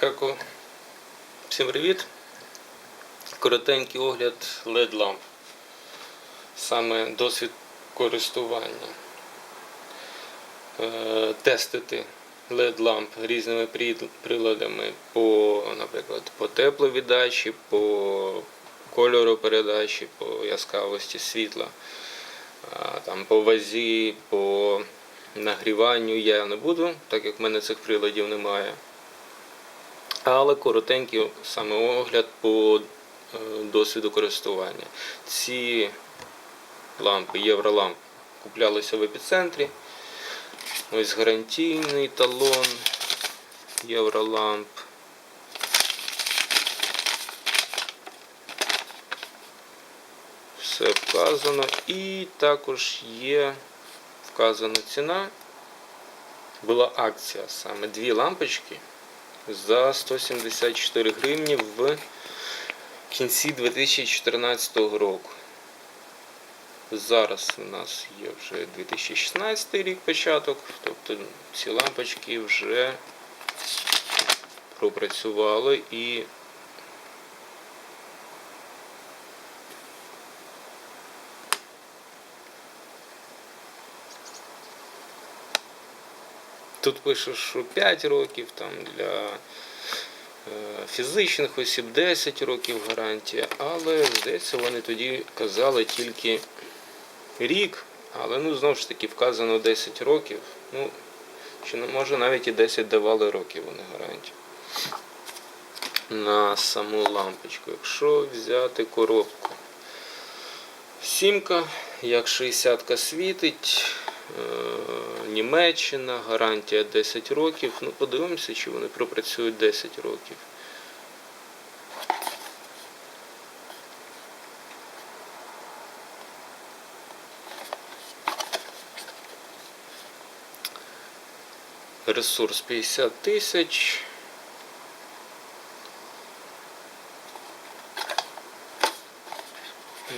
Дякую. Всім привіт. Коротенький огляд LED ламп. Саме досвід користування. Е, Тестити LED ламп різними приладами по, наприклад, по тепловіддачі, по кольору передачі, по яскравості світла, там, по вазі, по нагріванню я не буду, так як в мене цих приладів немає. Але коротенький саме огляд по е, досвіду користування. Ці лампи, євроламп, куплялися в епіцентрі. Ось гарантійний талон євроламп. Все вказано. І також є вказана ціна. Була акція саме дві лампочки за 174 гривні в кінці 2014 року. Зараз у нас є вже 2016 рік початок, тобто ці лампочки вже пропрацювали і Тут пише, що 5 років там для е, фізичних осіб 10 років гарантія, але здається, вони тоді казали тільки рік, але ну знову ж таки вказано 10 років. Ну, чи може навіть і 10 давали років вони гарантію. На саму лампочку. Якщо взяти коробку. Сімка, як 60 світить, е, Німеччина, гарантія 10 років. Ну, подивимося, чи вони пропрацюють 10 років. Ресурс 50 тисяч.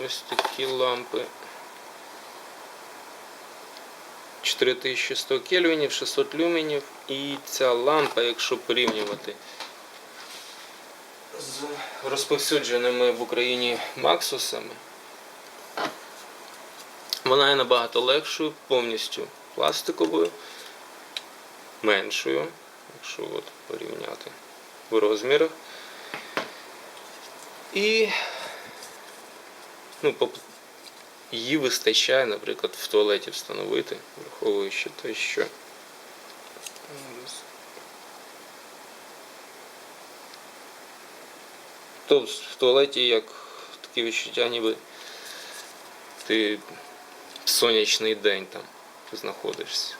Ось такі лампи. 4100 кельвінів, 600 люменів. І ця лампа, якщо порівнювати з розповсюдженими в Україні Максусами, вона є набагато легшою, повністю пластиковою, меншою, якщо от порівняти в розмірах. І ну, її вистачає, наприклад, в туалеті встановити, враховуючи те, що. То в туалеті як таке відчуття, ніби ти в сонячний день там знаходишся.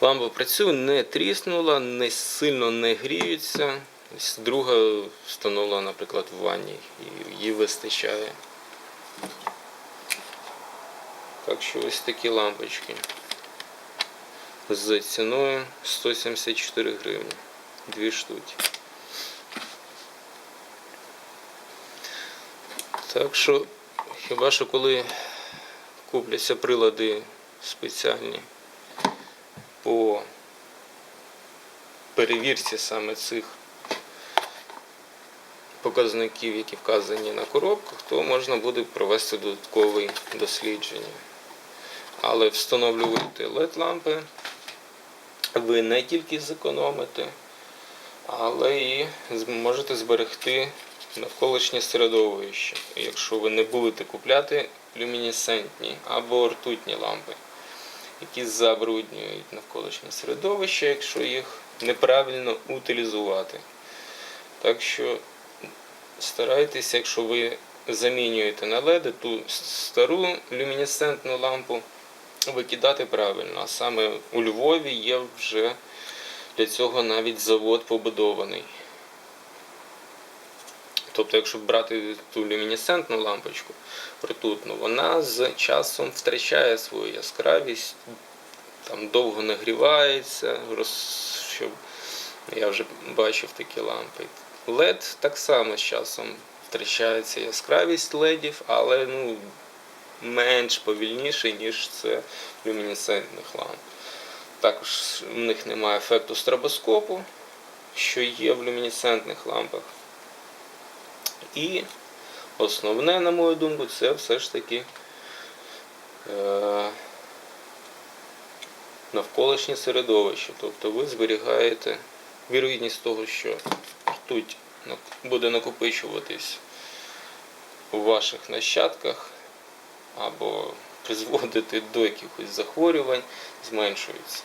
Лампа працює, не тріснула, не сильно не гріється. Друга встановлена, наприклад, в ванні, і її вистачає. Так що ось такі лампочки з ціною 174 гривні. Дві штуки. Так що, хіба що коли купляться прилади спеціальні по перевірці саме цих показників, які вказані на коробках, то можна буде провести додаткове дослідження. Але встановлювати LED-лампи ви не тільки зекономите, але і зможете зберегти навколишнє середовище, якщо ви не будете купляти люмінесцентні або ртутні лампи, які забруднюють навколишнє середовище, якщо їх неправильно утилізувати. Так що старайтеся, якщо ви замінюєте на LED, ту стару люмінесцентну лампу викидати правильно. А саме у Львові є вже для цього навіть завод побудований. Тобто, якщо брати ту люмінесцентну лампочку ртутну, вона з часом втрачає свою яскравість, там довго нагрівається, роз... я вже бачив такі лампи. LED так само з часом втрачається яскравість ледів, але ну, менш повільніше, ніж це люмінесцентних ламп. також в них немає ефекту стробоскопу, що є в люмінесцентних лампах. І основне, на мою думку, це все ж таки е, навколишнє середовище. Тобто ви зберігаєте вірогідність того, що ртуть буде накопичуватись у ваших нащадках або призводити до якихось захворювань, зменшується.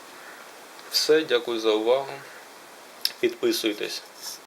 Все, дякую за увагу. Підписуйтесь